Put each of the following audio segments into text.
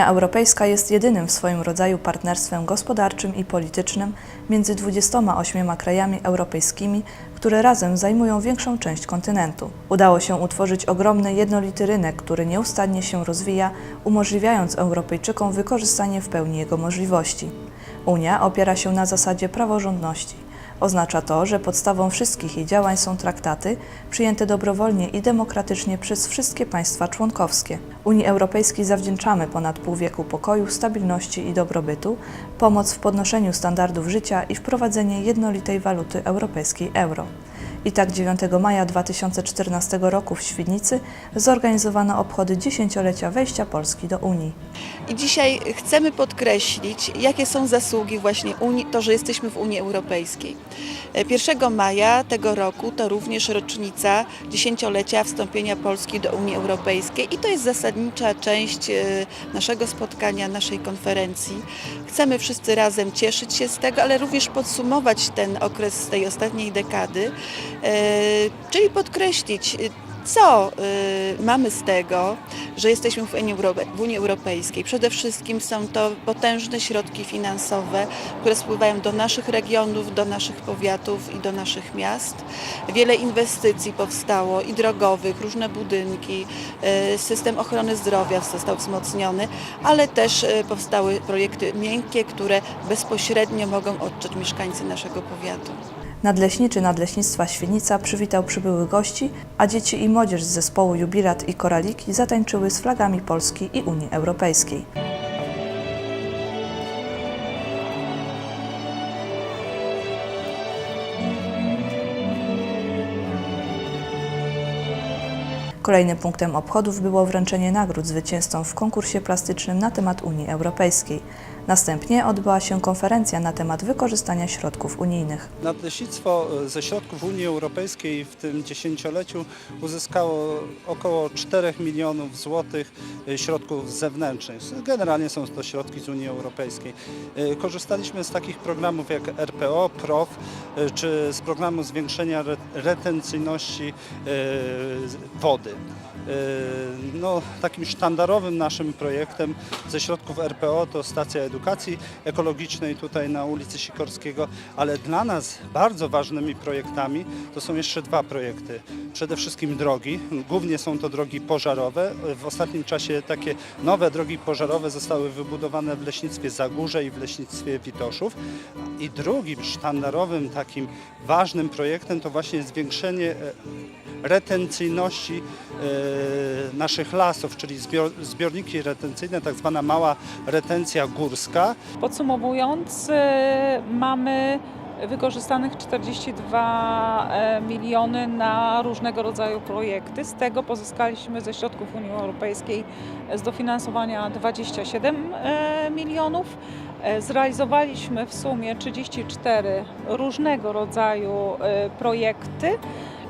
Unia Europejska jest jedynym w swoim rodzaju partnerstwem gospodarczym i politycznym między 28 krajami europejskimi, które razem zajmują większą część kontynentu. Udało się utworzyć ogromny, jednolity rynek, który nieustannie się rozwija, umożliwiając Europejczykom wykorzystanie w pełni jego możliwości. Unia opiera się na zasadzie praworządności. Oznacza to, że podstawą wszystkich jej działań są traktaty przyjęte dobrowolnie i demokratycznie przez wszystkie państwa członkowskie. Unii Europejskiej zawdzięczamy ponad pół wieku pokoju, stabilności i dobrobytu, pomoc w podnoszeniu standardów życia i wprowadzenie jednolitej waluty europejskiej euro. I tak 9 maja 2014 roku w Świdnicy zorganizowano obchody dziesięciolecia wejścia Polski do Unii. I dzisiaj chcemy podkreślić, jakie są zasługi właśnie Unii, to, że jesteśmy w Unii Europejskiej. E, 1 maja tego roku to również rocznica dziesięciolecia wstąpienia Polski do Unii Europejskiej i to jest zasadnicza część e, naszego spotkania, naszej konferencji. Chcemy wszyscy razem cieszyć się z tego, ale również podsumować ten okres z tej ostatniej dekady, e, czyli podkreślić, e, co y, mamy z tego, że jesteśmy w Unii, Europejskiej? Przede wszystkim są to potężne środki finansowe, które spływają do naszych regionów, do naszych powiatów i do naszych miast. Wiele inwestycji powstało i drogowych, różne budynki, system ochrony zdrowia został wzmocniony, ale też powstały projekty miękkie, które bezpośrednio mogą odczuć mieszkańcy naszego powiatu. Nadleśniczy Nadleśnictwa Świdnica przywitał przybyłych gości, a dzieci i młodzież z zespołu Jubilat i Koraliki zatańczyły z flagami Polski i Unii Europejskiej. Kolejnym punktem obchodów było wręczenie nagród zwycięzcom w konkursie plastycznym na temat Unii Europejskiej. Następnie odbyła się konferencja na temat wykorzystania środków unijnych. Nadleśnictwo e, ze środków Unii Europejskiej w tym dziesięcioleciu uzyskało około 4 milionów złotych e, środków zewnętrznych. Generalnie są to środki z Unii Europejskiej. E, Korzystaliśmy z takich programów jak RPO, PROW e, czy z programu zwiększenia re- retencyjności wody. No, takim sztandarowym naszym projektem ze środków RPO to stacja edukacji ekologicznej tutaj na ulicy Sikorskiego, ale dla nas bardzo ważnymi projektami to są jeszcze dwa projekty. Przede wszystkim drogi, głównie są to drogi pożarowe. W ostatnim czasie takie nowe drogi pożarowe zostały wybudowane w leśnictwie Zagórze i w leśnictwie Witoszów. I drugim sztandarowym takim ważnym projektem to właśnie zwiększenie e, retencyjności naszych lasów, czyli zbior, zbiorniki retencyjne, tak zwana mała retencja górska. Podsumowując, e, mamy wykorzystanych 42 e, miliony na różnego rodzaju projekty. Z tego pozyskaliśmy ze środków Unii Europejskiej z dofinansowania 27 e, milionów. E, Zrealizowaliśmy w sumie 34 różnego rodzaju e, projekty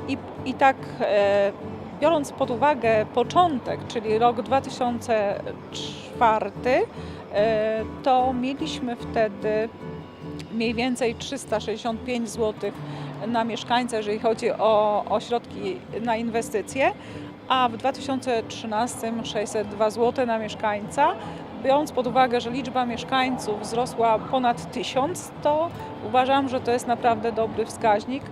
i, i tak e, biorąc pod uwagę początek, czyli rok 2004, e, to mieliśmy wtedy mniej więcej 365 zł na mieszkańca, jeżeli chodzi o, o środki na inwestycje, a w 2013 602 zł na mieszkańca. Biorąc pod uwagę, że liczba mieszkańców wzrosła ponad 1000, to uważam, że to jest naprawdę dobry wskaźnik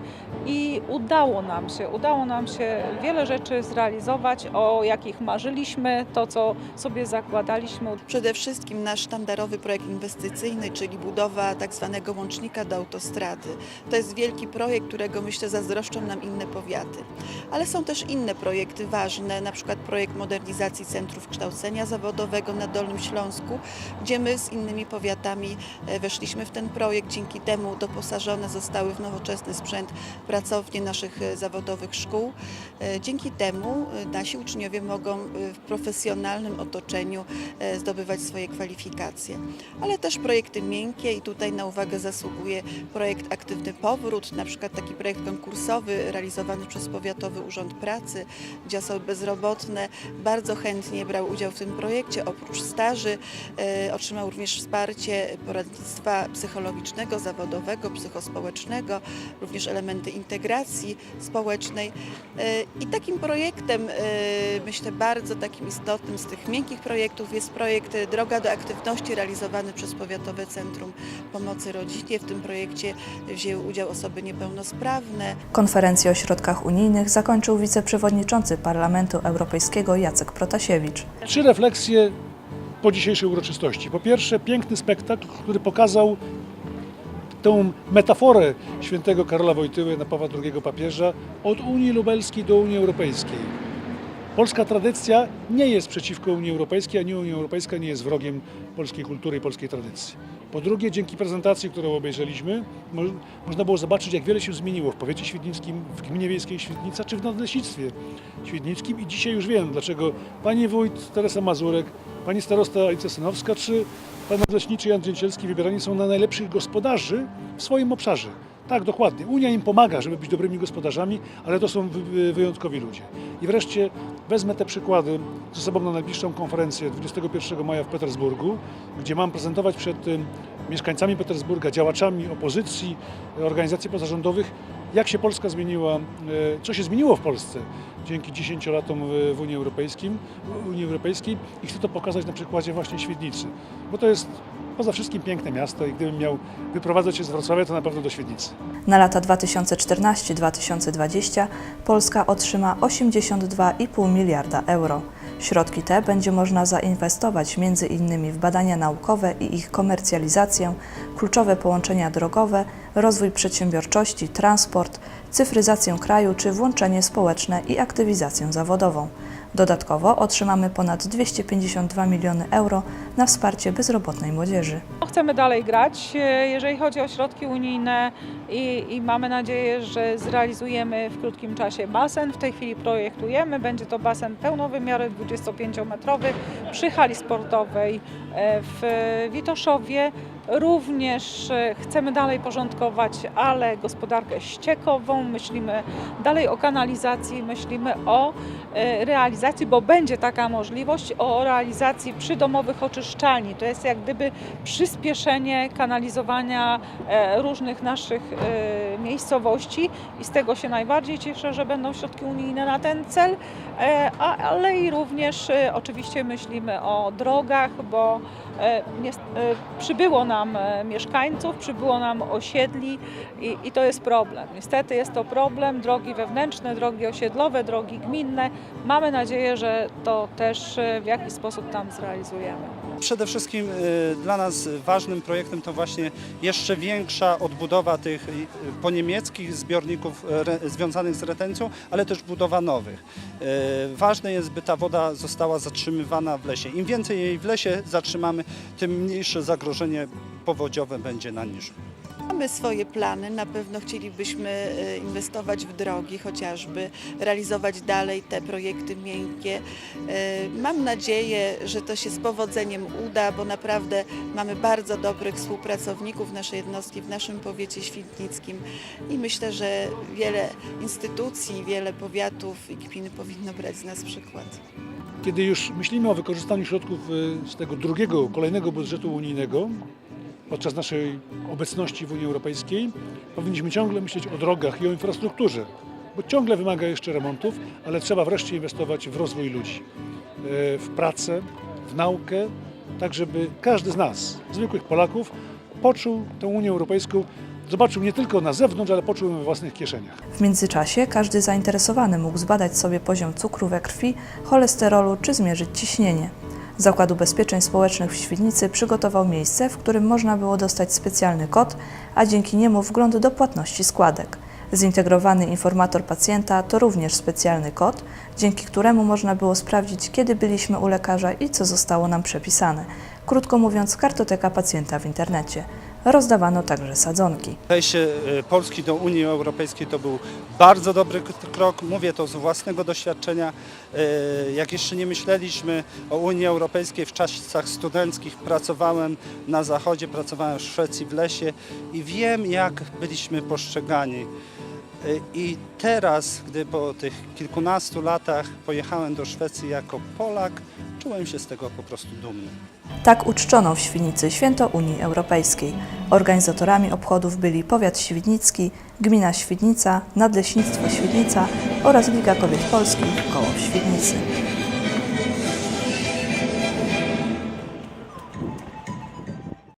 i udało nam się, udało nam się wiele rzeczy zrealizować, o jakich marzyliśmy, to co sobie zakładaliśmy. Przede wszystkim nasz sztandarowy projekt inwestycyjny, czyli budowa tak zwanego łącznika do autostrady. To jest wielki projekt, którego myślę zazdroszczą nam inne powiaty. Ale są też inne projekty ważne, na przykład projekt modernizacji centrów kształcenia zawodowego na Dolnym Śląsku, gdzie my z innymi powiatami e, weszliśmy w ten projekt. Dzięki temu doposażone zostały w nowoczesny sprzęt pracownie naszych e, zawodowych szkół. E, Dzięki temu e, nasi uczniowie mogą w profesjonalnym otoczeniu zdobywać swoje kwalifikacje. Ale też projekty miękkie i tutaj na uwagę zasługuje projekt Aktywny Powrót, na przykład taki projekt konkursowy realizowany przez Powiatowy Urząd Pracy, gdzie osoby bezrobotne bardzo chętnie brały udział w tym projekcie. Oprócz staży Otrzymał również wsparcie poradnictwa psychologicznego, zawodowego, psychospołecznego, również elementy integracji społecznej. E, I takim projektem, e, myślę bardzo takim istotnym z tych miękkich projektów jest projekt e, Droga do Aktywności realizowany przez Powiatowe Centrum Pomocy Rodzinie. W tym projekcie wzięły udział osoby niepełnosprawne, Konferencję o środkach unijnych zakończył wiceprzewodniczący Parlamentu Europejskiego Jacek Protasiewicz. Trzy refleksje po dzisiejszej uroczystości. Po pierwsze, piękny spektakl, który pokazał tą metaforę świętego Karola Wojtyły na Pawła II papieża od Unii Lubelskiej do Unii Europejskiej. Polska tradycja nie jest przeciwko Unii Europejskiej, ani Unia Europejska nie jest wrogiem polskiej kultury i polskiej tradycji. Po drugie, dzięki prezentacji, którą obejrzeliśmy, mo- można było zobaczyć, jak wiele się zmieniło w powiecie świdnickim, w gminie wiejskiej Świdnica, czy w nadleśnictwie świdnickim. I dzisiaj już wiem, dlaczego pani wójt Teresa Mazurek, pani starosta Alicja Synowska, czy pan nadleśniczy Jan Dzięcielski wybierani są na najlepszych gospodarzy w swoim obszarze. Tak, dokładnie. Unia im pomaga, żeby być dobrymi gospodarzami, ale to są wy- wy- wyjątkowi ludzie. I wreszcie wezmę te przykłady ze sobą na najbliższą konferencję 21 maja w Petersburgu, gdzie mam prezentować przed mieszkańcami Petersburga, działaczami opozycji, y, organizacji pozarządowych, jak się Polska zmieniła, y, co się zmieniło w Polsce dzięki 10 latom w w Unii, Europejskim, Unii Europejskiej i chcę to pokazać na przykładzie właśnie Świdnicy, bo to jest poza wszystkim piękne miasto i gdybym miał wyprowadzać się z Wrocławia, to na pewno do Świdnicy. Na lata 2014-2020 Polska otrzyma 82,5 miliarda euro. Środki te będzie można zainwestować innymi w badania naukowe i ich komercjalizację, kluczowe połączenia drogowe, rozwój przedsiębiorczości, transport, cyfryzację kraju czy włączenie społeczne i aktywizację zawodową. Dodatkowo otrzymamy ponad 252 miliony euro na wsparcie bezrobotnej młodzieży. Chcemy dalej grać, e, jeżeli chodzi o środki unijne i, i mamy nadzieję, że zrealizujemy w krótkim czasie basen. W tej chwili projektujemy, będzie to basen pełnowymiarowy 25-metrowy przy hali sportowej e, w Witoszowie. Również e, chcemy dalej porządkować, ale gospodarkę ściekową, myślimy dalej o kanalizacji, myślimy o e, realizacji, bo będzie taka możliwość, o realizacji przydomowych oczyszczalni. To jest jak gdyby przyspieszenie kanalizowania e, różnych naszych miejscowości i z tego się najbardziej cieszę, że będą środki unijne na ten cel, ale i również oczywiście myślimy o drogach, bo przybyło nam e, mieszkańców, przybyło nam osiedli i, i to jest problem. Niestety jest to problem, drogi wewnętrzne, drogi osiedlowe, drogi gminne. Mamy nadzieję, że to też e, w jakiś sposób tam zrealizujemy. Przede wszystkim y, dla nas ważnym projektem to właśnie jeszcze większa odbudowa tych y, poniemieckich zbiorników y, związanych z retencją, ale też budowa nowych. Ważne jest, by ta woda została zatrzymywana w lesie. Im więcej jej w lesie zatrzymamy, tym mniejsze zagrożenie powodziowe będzie na niżu. Mamy swoje plany, na pewno chcielibyśmy e, inwestować w drogi, chociażby realizować dalej te projekty miękkie. E, Mam nadzieję, że to się z powodzeniem uda, bo naprawdę mamy bardzo dobrych współpracowników naszej jednostki w naszym powiecie świdnickim i myślę, że wiele instytucji, wiele powiatów i gmin powinno brać z nas przykład. Kiedy już myślimy o wykorzystaniu środków y, z tego drugiego, kolejnego budżetu unijnego, podczas naszej obecności w Unii Europejskiej, powinniśmy ciągle myśleć o drogach i o infrastrukturze, bo ciągle wymaga jeszcze remontów, ale trzeba wreszcie inwestować w rozwój ludzi, y, w pracę, w naukę, tak żeby każdy z nas, zwykłych Polaków, poczuł tę Unię Europejską, zobaczył nie tylko na zewnątrz, ale poczuł ją we własnych kieszeniach. W międzyczasie każdy zainteresowany mógł zbadać sobie poziom cukru we krwi, cholesterolu czy zmierzyć ciśnienie. Zakład Ubezpieczeń Społecznych w Świdnicy przygotował miejsce, w którym można było dostać specjalny kod, a dzięki niemu wgląd do płatności składek. Zintegrowany informator pacjenta to również specjalny kod, dzięki któremu można było sprawdzić, kiedy byliśmy u lekarza i co zostało nam przepisane. Krótko mówiąc, kartoteka pacjenta w internecie. Rozdawano także sadzonki. Wejście y, Polski do Unii Europejskiej to był bardzo dobry krok. Mówię to z własnego doświadczenia. Y, Jak jeszcze nie myśleliśmy o Unii Europejskiej w czasach studenckich, pracowałem na zachodzie, pracowałem w Szwecji w lesie i wiem, jak byliśmy postrzegani. Y, I teraz, gdy po tych kilkunastu latach pojechałem do Szwecji jako Polak, czułem się z tego po prostu dumny. Tak uczczono w Świdnicy Święto Unii Europejskiej. Organizatorami obchodów byli Powiat Świdnicki, Gmina Świdnica, Nadleśnictwo Świdnica oraz Liga Kobiet Polskich Koło Świdnicy.